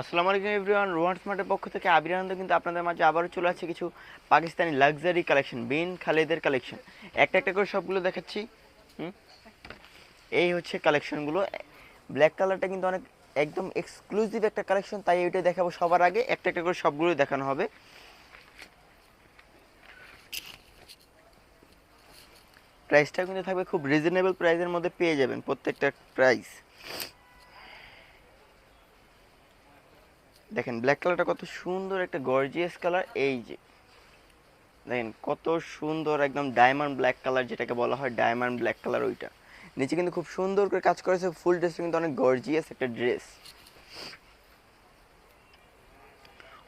আসসালামু আলাইকুম এভরিওয়ান রোহান স্মার্টের পক্ষ থেকে আবির আনন্দ, কিন্তু আপনাদের মাঝে আবারও চলে আসছে কিছু পাকিস্তানি লাক্সারি কালেকশন বিন খালেদের কালেকশন একটা একটা করে সবগুলো দেখাচ্ছি এই হচ্ছে কালেকশনগুলো ব্ল্যাক কালারটা কিন্তু অনেক, একদম এক্সক্লুসিভ একটা কালেকশন তাই ওইটা দেখাবো সবার আগে। একটা একটা করে সবগুলো দেখানো হবে। প্রাইসটা কিন্তু থাকবে, খুব রিজনেবল প্রাইসের মধ্যে পেয়ে যাবেন প্রত্যেকটা প্রাইস দেখেন ব্ল্যাক কালারটা কত সুন্দর একটা গর্জিয়াস কালার এই যে। দেখেন, কত সুন্দর একদম ডায়মন্ড ব্ল্যাক কালার যেটাকে বলা হয় ডায়মন্ড ব্ল্যাক কালার ওইটা। নিচে কিন্তু খুব সুন্দর করে কাজ করেছে ফুল ড্রেসটা কিন্তু অনেক গর্জিয়াস একটা ড্রেস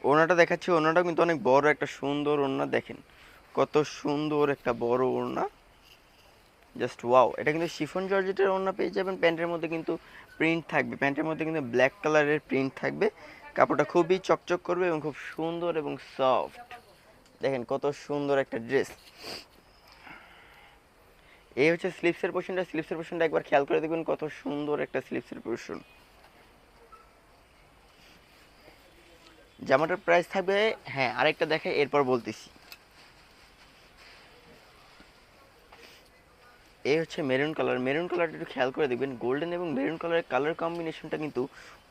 ওড়নাটা দেখাচ্ছি, ওড়নাটাও কিন্তু অনেক বড় একটা সুন্দর ওড়না, দেখেন। কত সুন্দর একটা বড় ওড়না। জাস্ট ওয়াও এটা কিন্তু শিফন জর্জেটের ওড়না পেয়ে যাবেন, প্যান্টের মধ্যে কিন্তু প্রিন্ট থাকবে। প্যান্টের মধ্যে কিন্তু ব্ল্যাক কালারের প্রিন্ট থাকবে। কাপড়টা খুবই চকচক করবে এবং খুব সুন্দর এবং সফট দেখেন কত সুন্দর একটা ড্রেস এই হচ্ছে স্লিপসের পোর্শনটা স্লিপসের পোর্শনটা একবার খেয়াল করে দেখবেন কত সুন্দর একটা স্লিপসের পোর্শন জামাটার প্রাইস থাকবে হ্যাঁ আরেকটা দেখে, এরপর বলতেছি। এই হচ্ছে মেরুন কালার মেরুন কালারটা একটু খেয়াল করে দেখবেন। গোল্ডেন এবং মেরুন কালারের কালার কম্বিনেশনটা কিন্তু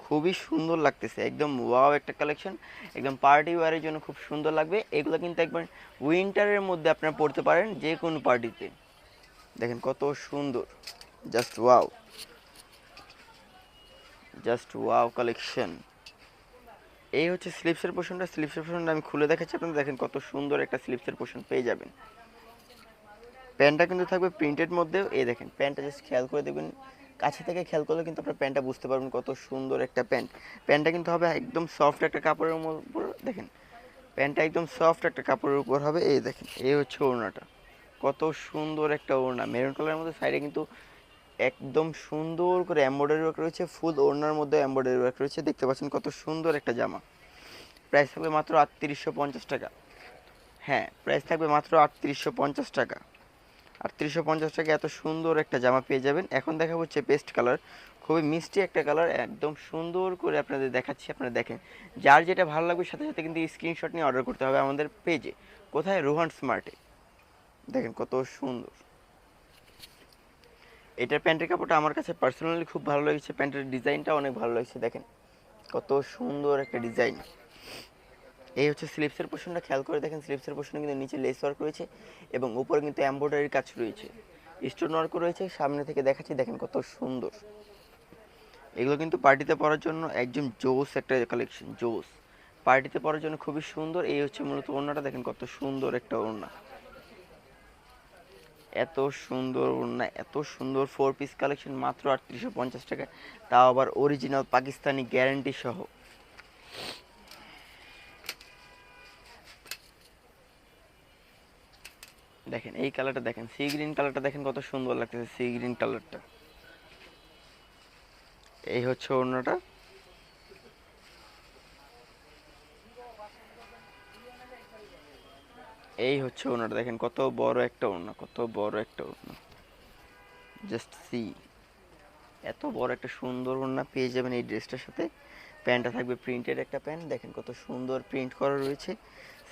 খুবই সুন্দর লাগতেছে। একদম ওয়াও একটা কালেকশন একদম পার্টি ওয়ারের জন্য খুব সুন্দর লাগবে। এগুলো কিন্তু একবার উইন্টারের মধ্যে আপনারা পড়তে পারেন যে কোনো পার্টিতে দেখেন কত সুন্দর। Just wow just wow collection এই হচ্ছে স্লিপসের পোর্শনটা স্লিপসের পোর্শনটা আমি খুলে দেখাচ্ছি আপনারা দেখেন কত সুন্দর একটা স্লিপসের পোর্শন পেয়ে যাবেন। প্যান্টটা কিন্তু থাকবে প্রিন্টেড মধ্যেও। এই দেখেন প্যান্টটা জাস্ট খেয়াল করে দেখবেন। কাছে থেকে খেয়াল করলে কিন্তু আপনার প্যান্টটা বুঝতে পারবেন কত সুন্দর একটা প্যান্ট। প্যান্টটা কিন্তু হবে একদম সফট একটা কাপড়ের উপর, দেখেন। প্যান্টটা একদম সফট একটা কাপড়ের উপর হবে, এই দেখেন, এই হচ্ছে ওড়নাটা। কত সুন্দর একটা ওড়না। মেরুন কালারের মধ্যে সাইডে কিন্তু একদম সুন্দর করে এমব্রয়ডারি ওয়ার্ক রয়েছে ফুল ওড়নার মধ্যে এমব্রয়ডারি ওয়ার্ক রয়েছে। দেখতে পাচ্ছেন কত সুন্দর একটা জামা। প্রাইস থাকবে মাত্র আটত্রিশশো পঞ্চাশ টাকা। হ্যাঁ প্রাইস থাকবে মাত্র আটত্রিশশো পঞ্চাশ টাকা। আটত্রিশশো পঞ্চাশ টাকা এত সুন্দর একটা জামা পেয়ে যাবেন। এখন দেখা হচ্ছে পেস্ট কালার খুবই মিষ্টি একটা কালার একদম সুন্দর করে আপনাদের দেখাচ্ছি, আপনারা দেখেন। যার যেটা ভালো লাগবে, সাথে সাথে কিন্তু স্ক্রিনশট নিয়ে অর্ডার করতে হবে আমাদের পেজে কোথায়? রোহান স্মার্টে দেখেন কত সুন্দর। এটার প্যান্টের কাপড়টা আমার কাছে পার্সোনালি খুব ভালো লেগেছে, প্যান্টের ডিজাইনটা অনেক ভালো লেগেছে, দেখেন। কত সুন্দর একটা ডিজাইন। এই হচ্ছে স্লিপসের পোর্শনটা খেয়াল করে দেখেন স্লিপসের পোর্শনে কিন্তু নিচে লেস ওয়ার্ক রয়েছে এবং উপরে কিন্তু এমব্রয়ডারির কাজ রয়েছে। স্টোন ওয়ার্ক রয়েছে, সামনে থেকে দেখাচ্ছি, দেখেন কত সুন্দর। এগুলো কিন্তু পার্টিতে পরার জন্য একদম জোস একটা কালেকশন জোস। পার্টিতে পরার জন্য খুবই সুন্দর, এই হচ্ছে মূলত ওড়নাটা, দেখেন কত সুন্দর একটা ওড়না। এত সুন্দর ওড়না, এত সুন্দর ফোর পিস কালেকশন মাত্র আটত্রিশশো পঞ্চাশ টাকা। তাও আবার অরিজিনাল পাকিস্তানি গ্যারান্টি সহ। দেখেন, এই কালারটা দেখেন সি গ্রিন কালারটা দেখেন কত সুন্দর লাগতেছে সি গ্রিন কালারটা এই হচ্ছে ওড়নাটা। এই হচ্ছে ওড়নাটা, দেখেন কত বড় একটা ওড়না, কত বড় একটা ওড়না। জাস্ট সি এত বড় একটা সুন্দর ওড়না পেয়ে যাবেন এই ড্রেসটার সাথে। প্যান্টটা থাকবে প্রিন্টেড একটা প্যান্ট, দেখেন কত সুন্দর প্রিন্ট করা রয়েছে।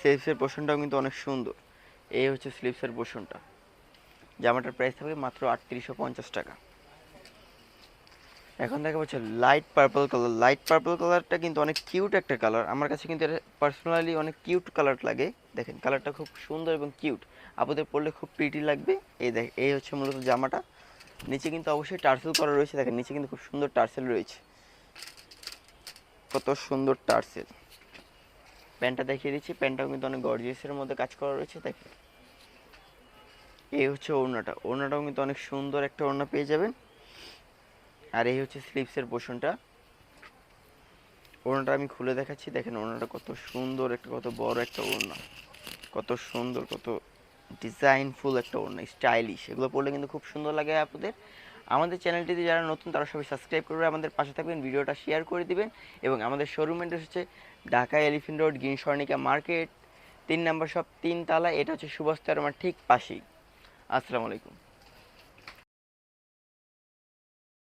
সেলসের পোর্শনটাও কিন্তু অনেক সুন্দর। এই হচ্ছে স্লিপসের পোর্শনটা জামাটার প্রাইস থাকবে মাত্র আটত্রিশশো পঞ্চাশ টাকা। এখন দেখা হচ্ছে light purple colour light purple কালারটা কিন্তু অনেক কিউট একটা কালার আমার কাছে কিন্তু পার্সোনালি অনেক কিউট কালার লাগে। দেখেন কালারটা খুব সুন্দর এবং কিউট আপনাদের পরলে খুব প্রিটি লাগবে। এই দেখ, এই হচ্ছে মূলত জামাটা। নিচে কিন্তু অবশ্যই টার্সেল করা রয়েছে। দেখেন নিচে কিন্তু খুব সুন্দর টার্সেল রয়েছে। কত সুন্দর টার্সেল। প্যান্টটা দেখিয়ে দিচ্ছি। প্যান্টটাও কিন্তু অনেক গর্জিয়াসের মধ্যে কাজ করা রয়েছে দেখেন এই হচ্ছে ওড়নাটা। ওড়নাটাও কিন্তু অনেক সুন্দর একটা ওড়না পেয়ে যাবেন। আর এই হচ্ছে স্লিপসের পোর্শনটা ওড়নাটা আমি খুলে দেখাচ্ছি। দেখেন ওড়নাটা কত সুন্দর একটা, কত বড় একটা ওড়না। কত সুন্দর, কত ডিজাইনফুল একটা ওড়না স্টাইলিশ এগুলো পরলে কিন্তু খুব সুন্দর লাগে আপনাদের। আমাদের চ্যানেলটিতে যারা নতুন, তারা সবাই সাবস্ক্রাইব করবে, আমাদের পাশে থাকবেন, ভিডিওটা শেয়ার করে দিবেন। এবং আমাদের শোরুম অ্যাড্রেস হচ্ছে Dhaka elephant road, green Swarnika market, তিন নম্বর সব তিন তালা এটা হচ্ছে সুভাষ আমার ঠিক পাশেই। আসসালামু আলাইকুম।